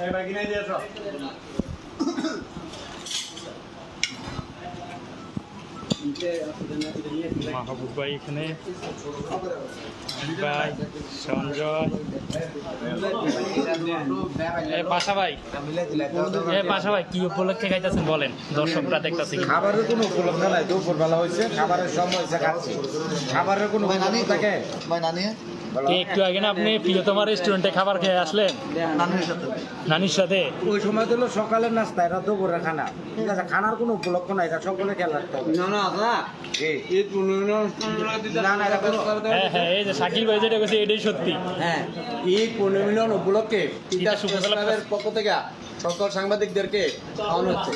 এটা কিনে দিয়েছ? মাহবুব ভাই এখানে। ভাই সঞ্জয়। এ পাশা ভাই এ পাশা ভাই কি উপলক্ষে খাইতেছেন বলেন দর্শকরা দেখতেছে খাবারের কোনো উপলক্ষ নাই দুপুরবেলা হয়েছে খাবারের সময় হয়েছে খাচ্ছি। খাবারের কোনো থাকে? কে একটু আগে না আপনি প্রিয়তমা রেস্টুরেন্টে খাবার খেয়ে আসলেন? নানির সাথে। ওই সময় দিল সকালের নাস্তা এটা দুপুরের খানা ঠিক আছে খানার কোনো উপলক্ষ নাই এটা সকলে খেয়াল রাখতে হবে। না না হ্যাঁ হ্যাঁ এই যে শাকিল ভাই যেটা কইছে এটাই সত্যি। হ্যাঁ ঈদ পনেরো মিলন উপলক্ষে পক্ষ থেকে সকল সাংবাদিকদেরকে খাওয়ানো হচ্ছে।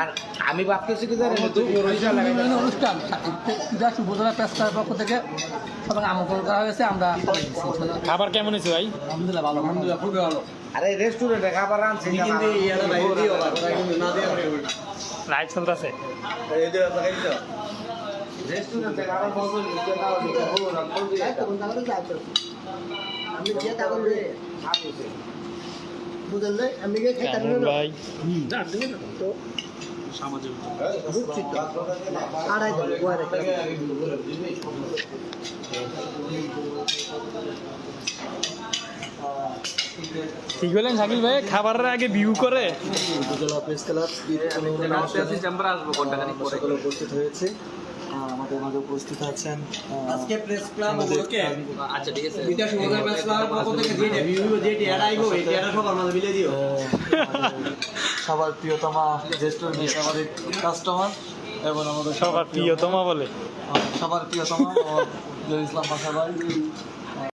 আর আমি ভাবতেছি কি জানেন অনুষ্ঠান। সুভদ্রা পেস্তার পক্ষ থেকে সবাই আমন্ত্রণ করা হয়েছে আমরা খাবার কেমন হয়েছে ভাই? আলহামদুলিল্লাহ ভালো। আলহামদুলিল্লাহ খুবই ভালো। আরে রেস্টুরেন্টে খাবার আনছে কিন্তু ইয়ারা বাইরে দিয়ে ওরা ওরা কিন্তু না দিয়ে আমরা লাইট চলতেছে। এই যে রেস্টুরেন্টে খাবার নিতে না হলে ভাই। ঠিক বলেন শাকিল ভাই? খাবারের আগে ভিউ করে। উপজেলা প্রেস ক্লাব ঈদ অনুমোদন উপস্থিত হয়েছে। আমাদের মাঝে উপস্থিত আছেন আজকে প্রেস ক্লাব ওকে আচ্ছা ঠিক আছে। বিদ্যা প্রেস ক্লাব পক্ষ থেকে যে ভিউ যে টিয়ারা আইবো এই টিয়ারা সবার মাঝে মিলে দিও। সবার প্রিয়তমা জ্যেষ্ঠ আমাদের কাস্টমার এবং আমাদের সবার প্রিয়তমা বলে। সবার প্রিয়তমা ও জহির ইসলাম ভাষা ভাই।